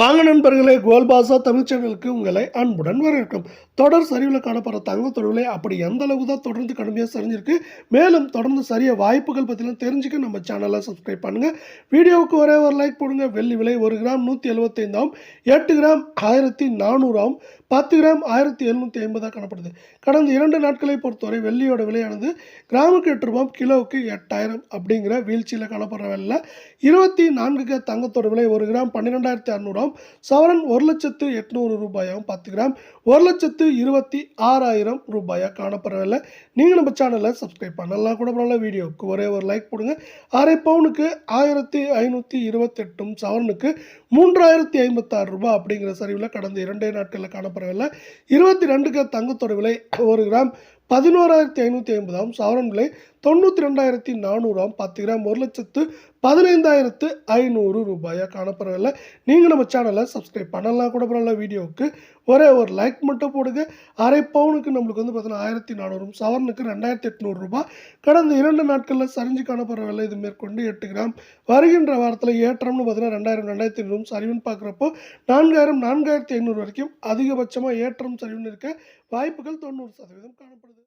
வாங்க நண்பர்களே கோல்பாசா தமிழ் சேனலுக்கு உங்களை அன்புடன் வரவேற்கும். தொடர் சரிவில் காணப்படுற தங்க தொழிலை அப்படி எந்த அளவு தான் தொடர்ந்து கடுமையாக சரிஞ்சிருக்கு மேலும் தொடர்ந்து சரிய வாய்ப்புகள் பற்றிலாம் தெரிஞ்சுக்க நம்ம சேனலை சப்ஸ்கிரைப் பண்ணுங்கள் வீடியோவுக்கு ஒரே ஒரு லைக் போடுங்க. வெள்ளி விலை ஒரு கிராம் நூற்றி எழுபத்தைந்தாம் எட்டு கிராம் ஆயிரத்தி நானூறாம் பத்து கிராம் ஆயிரத்தி எழுநூற்றி ஐம்பதாக காணப்படுது. கடந்த இரண்டு நாட்களை பொறுத்தவரை வெள்ளியோட விலையானது கிராமுக்கு எட்டு ரூபாய் கிலோவுக்கு எட்டாயிரம் அப்படிங்கிற வீழ்ச்சியில் காணப்படுற விலையில் இருபத்தி நான்குக்கு தங்கத்தோட விலை ஒரு கிராம் பன்னிரெண்டாயிரத்தி அறநூறாம் சவரன் ஒரு லட்சத்து எட்நூறு ரூபாயாகவும் பத்து கிராம் ஒரு லட்சத்து இருபத்தி ஆறாயிரம் ரூபாயாக காணப்படுறதில்ல நீங்கள் நம்ம சேனலை சப்ஸ்கிரைப் பண்ணலாம். கூட பரவாயில்ல வீடியோவுக்கு ஒரே ஒரு லைக் போடுங்க அரை பவுனுக்கு ஆயிரத்தி ஐநூற்றி இருபத்தெட்டும் சவரனுக்கு மூன்றாயிரத்தி ஐம்பத்தாறு ரூபாய் அப்படிங்கிற சரிவில் கடந்த இரண்டே நாட்களில் காணப்படவில்லை இருபத்தி ரெண்டுக்கு தங்கத்தோட விலை ஒரு கிராம் பதினோராயிரத்தி ஐநூற்றி ஐம்பதாகவும் சவரன் விலை தொண்ணூற்றி ரெண்டாயிரத்தி நானூறாம் பத்து கிராம் ஒரு லட்சத்து பதினைந்தாயிரத்து ஐநூறு ரூபாயாக காணப்படவில்லை நீங்கள் நம்ம சேனலை சப்ஸ்கிரைப் பண்ணலாம் கூட பரவாயில்ல. வீடியோவுக்கு ஒரே ஒரு லைக் மட்டும் போடுங்க. அரை பவுனுக்கு நம்மளுக்கு வந்து பார்த்தீங்கன்னா ஆயிரத்தி நானூறும் சவரனுக்கு ரெண்டாயிரத்தி எட்நூறுரூபா கடந்த இரண்டு நாட்களில் சரிஞ்சு காணப்படுற இது மேற்கொண்டு எட்டு கிராம். வருகின்ற வாரத்தில் ஏற்றம்னு பார்த்தீங்கன்னா ரெண்டாயிரம் ரெண்டாயிரத்தி ஐநூறு சரிவுன்னு பார்க்குறப்போ நான்காயிரம் நான்காயிரத்தி ஐநூறு வரைக்கும் அதிகபட்சமாக ஏற்றம் சரிவுன்னு இருக்க வாய்ப்புகள் தொண்ணூறு சதவீதம் காணப்படுது.